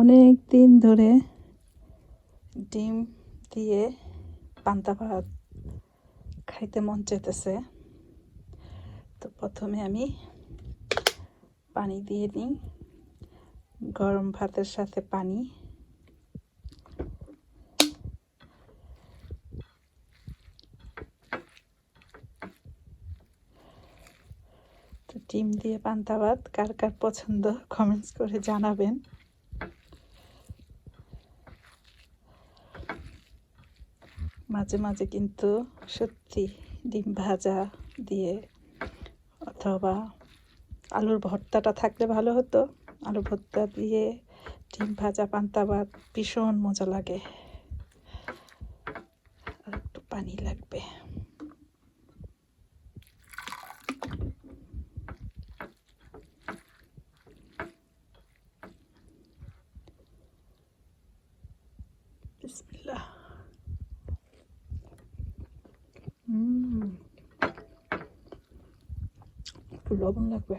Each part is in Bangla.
অনেক দিন ধরে ডিম দিয়ে পান্তা ভাত খাইতে মন চাইতেছে। তো প্রথমে আমি পানি দিয়ে নিই। গরম ভাতের সাথে পানি। তো ডিম দিয়ে পান্তা ভাত কার কার পছন্দ কমেন্টস করে জানাবেন। মাঝে মাঝে কিন্তু সত্যি ডিম ভাজা দিয়ে অথবা আলুর ভর্তাটা থাকলে ভালো হতো। আলু ভর্তা দিয়ে ডিম ভাজা, পান্তা ভাত ভীষণ মজা লাগে আর একটু পানি লাগবে বিসমিল্লাহ হুম একটু লবণ লাগবে।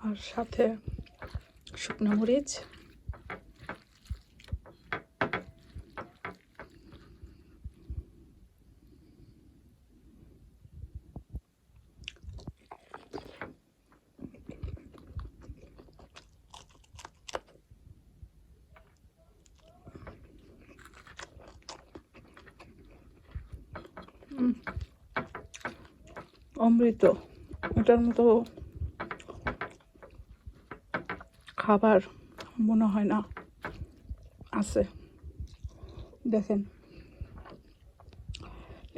আর সাথে শুকনো মরিচ অমৃত, এটার মতো খাবার মনে হয় না, আছে। দেখেন,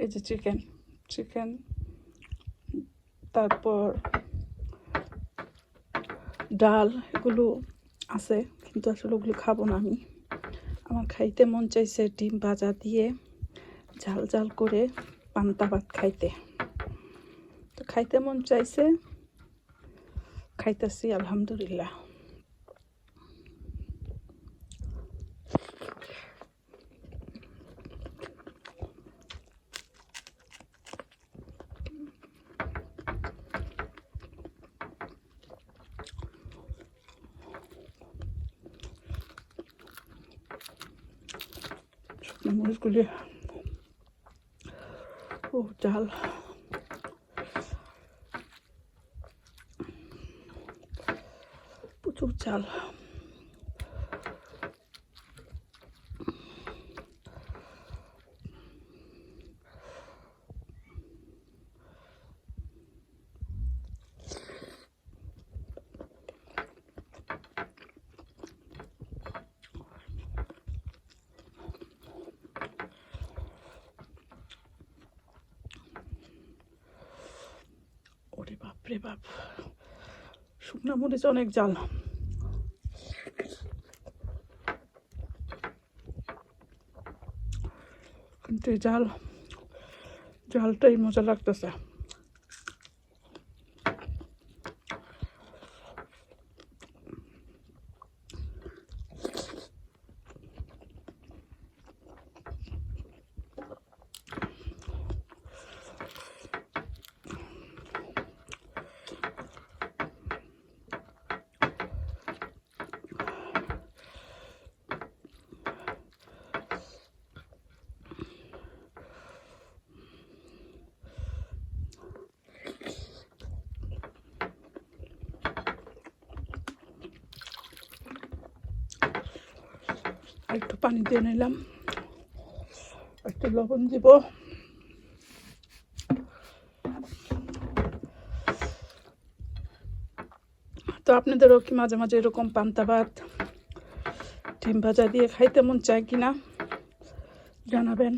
এই যে চিকেন চিকেন তারপর ডাল, এগুলো আছে, কিন্তু আসলে ওগুলো খাব না আমি। আমার খাইতে মন চাইছে ডিম ভাজা দিয়ে ঝাল ঝাল করে পান্তা ভাত খাইতে তো খাইতে মন চাইছে খাইতেছি আলহামদুলিল্লাহ শুকনো মরিচগুলি ও চাল প্রচুর চাল ওরে বাপ রে বাপ। শুকনা মরিচ অনেক জাল। কিন্তু জাল জালটাই মজা লাগতেছে। একটু পানি দিয়ে নিলাম। একটু লবণ দিব। তো আপনাদেরও কি মাঝে মাঝে এরকম পান্তা ভাত, ডিম ভাজা দিয়ে খাইতে মন চায় কিনা জানাবেন।